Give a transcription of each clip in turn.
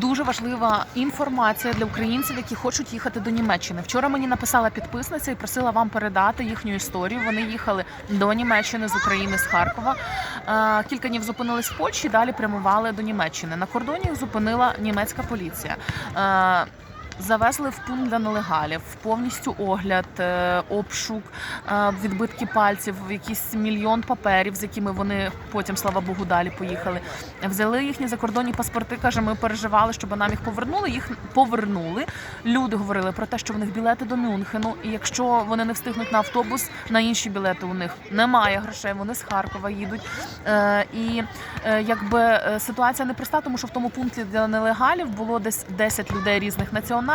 Дуже важлива інформація для українців, які хочуть їхати до Німеччини. Вчора мені написала підписниця і просила вам передати їхню історію. Вони їхали до Німеччини з України з Харкова. Е, Кілька днів зупинились в Польщі, далі прямували до Німеччини. На кордоні їх зупинила німецька поліція. Завезли в пункт для нелегалів, повністю огляд, е, обшук, е, відбитки пальців, якийсь мільйон паперів, з якими вони потім, слава Богу, далі поїхали. Взяли їхні закордонні паспорти. каже, ми переживали, щоб нам їх повернули. Їх повернули. Люди говорили про те, що в них білети до Мюнхену, і якщо вони не встигнуть на автобус, на інші білети у них немає грошей. Вони з Харкова їдуть. Е, і якби ситуація непроста, тому що в тому пункті для нелегалів було десь 10 людей різних національностей.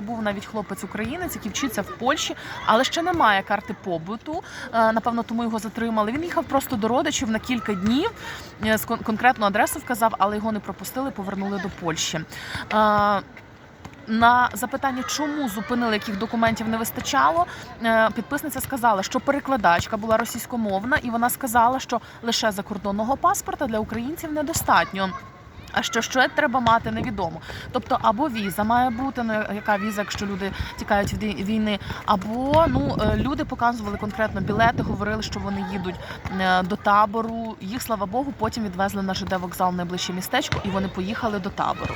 Був навіть хлопець українець, який вчиться в Польщі, але ще немає карти побуту. Е, Напевно, тому його затримали. Він їхав просто до родичів на кілька днів. е, з кон- конкретну адресу вказав, але його не пропустили, повернули до Польщі. Е, На запитання, чому зупинили, яких документів не вистачало, підписниця сказала, що перекладачка була російськомовна, і вона сказала, що лише закордонного паспорта для українців недостатньо. А що ще треба мати, невідомо. Тобто або віза має бути, ну яка віза, якщо люди тікають від війни, або ну е, люди показували конкретно білети, говорили, що вони їдуть е, до табору. Їх слава Богу, потім відвезли на ЖД вокзал найближче містечко, і вони поїхали до табору.